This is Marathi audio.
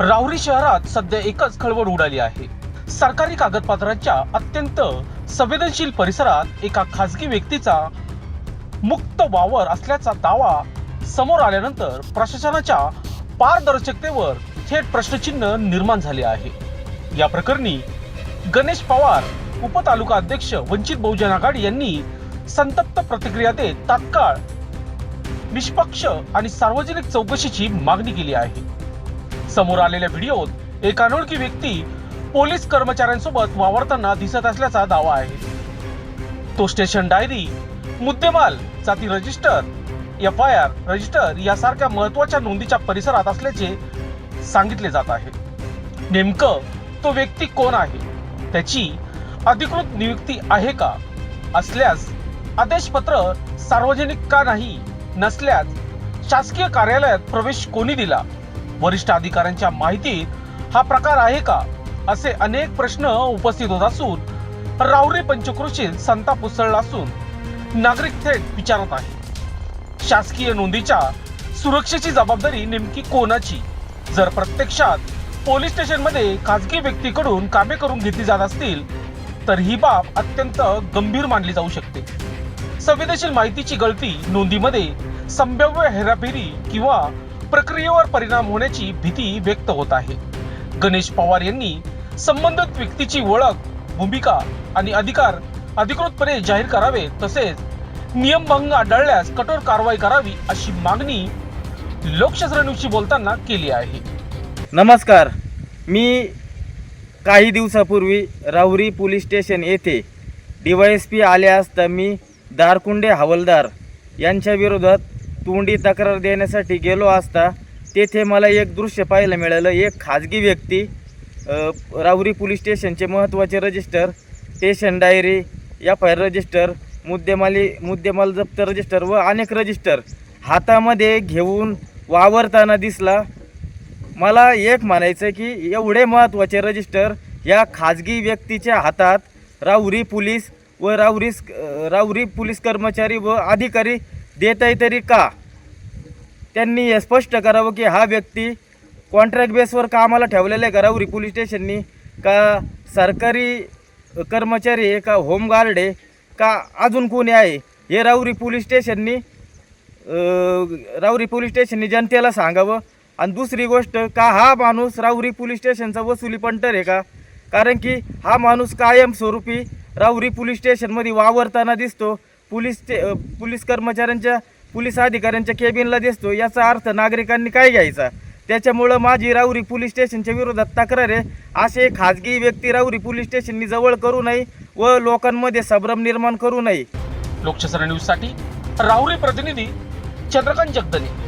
राहुरी शहरात सध्या एकच खळबळ उडाली आहे. सरकारी कागदपत्रांच्या अत्यंत संवेदनशील परिसरात एका खासगी व्यक्तीचा मुक्त वावर असल्याचा दावा समोर आल्यानंतर प्रशासनाच्या पारदर्शकतेवर थेट प्रश्नचिन्ह निर्माण झाले आहे. या प्रकरणी गणेश पवार उपतालुका अध्यक्ष वंचित बहुजन आघाडी यांनी संतप्त प्रतिक्रिया देत तात्काळ निष्पक्ष आणि सार्वजनिक चौकशीची मागणी केली आहे. समोर आलेल्या व्हिडिओत एक अनोळखी व्यक्ती पोलीस कर्मचाऱ्यांसोबत वावरताना दिसत असल्याचा दावा आहे. तो स्टेशन डायरी मुद्देमाल जाती register F I R register यासारख्या महत्त्वाच्या नोंदीच्या परिसरात असल्याचे सांगितले जात आहे. नेमकं तो व्यक्ती कोण आहे? त्याची अधिकृत नियुक्ती आहे का? असल्यास आदेशपत्र सार्वजनिक का नाही? नसल्यास शासकीय कार्यालयात प्रवेश कोणी दिला? वरिष्ठ अधिकाऱ्यांच्या माहितीत हा प्रकार आहे का? असे अनेक प्रश्न उपस्थित होत असून रावरे पंचक्रोशीत संताप उसळला असून नागरिक थेट विचारत आहे शासकीय नोंदीच्या सुरक्षेची जबाबदारी नेमकी कोणाची? जर प्रत्यक्षात पोलीस स्टेशनमध्ये खाजगी व्यक्तीकडून कामे करून घेतली जात असतील तर ही बाब अत्यंत गंभीर मानली जाऊ शकते. संवेदनशील माहितीची गळती नोंदीमध्ये संभाव्य हेराफेरी किंवा प्रक्रियेवर परिणाम होण्याची भीती व्यक्त होत आहे. गणेश पवार यांनी संबंधित व्यक्तीची ओळख भूमिका आणि अधिकार अधिकृतपणे जाहीर करावे तसेच नियमभंग आढळल्यास कठोर कारवाई करावी अशी मागणी लोकशास्त्र बोलताना केली आहे. नमस्कार. मी काही दिवसापूर्वी राहुरी पोलीस स्टेशन येथे डी वाय एस पी आले असता मी दारकुंडे हवालदार यांच्या विरोधात तोंडी तक्रार देण्यासाठी गेलो असता तेथे मला एक दृश्य पाहायला मिळालं. एक खाजगी व्यक्ती राहुरी पोलीस स्टेशनचे महत्त्वाचे register station diary F I R register मुद्देमाली मुद्देमाल जप्त रजिस्टर व अनेक रजिस्टर हातामध्ये घेऊन वावरताना दिसला. मला एक म्हणायचं की एवढे महत्त्वाचे रजिस्टर या खाजगी व्यक्तीच्या हातात राहुरी पोलीस व राहुरी राहुरी पोलीस कर्मचारी व अधिकारी देत आहे तरी का? त्यांनी हे स्पष्ट करावं की हा व्यक्ती कॉन्ट्रॅक्ट बेसवर कामाला ठेवलेला आहे का पोलीस स्टेशननी का सरकारी कर्मचारी आहे का होमगार्ड आहे का अजून कोणी आहे? हे राहुरी पोलीस स्टेशननी राऊरी राहुरी पोलीस स्टेशननी जनतेला सांगावं. आणि दुसरी गोष्ट का हा माणूस राहुरी पोलीस स्टेशनचा वसुली पंटर आहे का? कारण की हा माणूस कायमस्वरूपी राहुरी पोलीस स्टेशनमध्ये वावरताना दिसतो. पोलीस स्टे पोलीस कर्मचाऱ्यांच्या पोलीस अधिकाऱ्यांच्या केबिनला दिसतो. याचा अर्थ नागरिकांनी काय घ्यायचा? त्याच्यामुळं माझी राऊरी पोलीस स्टेशनच्या विरोधात तक्रार आहे. असे खाजगी व्यक्ती राऊरी पोलीस स्टेशननी जवळ करू नये व लोकांमध्ये संभ्रम निर्माण करू नये. लोकशास्त्र न्यूजसाठी राहुरी प्रतिनिधी चंद्रकांत जगदले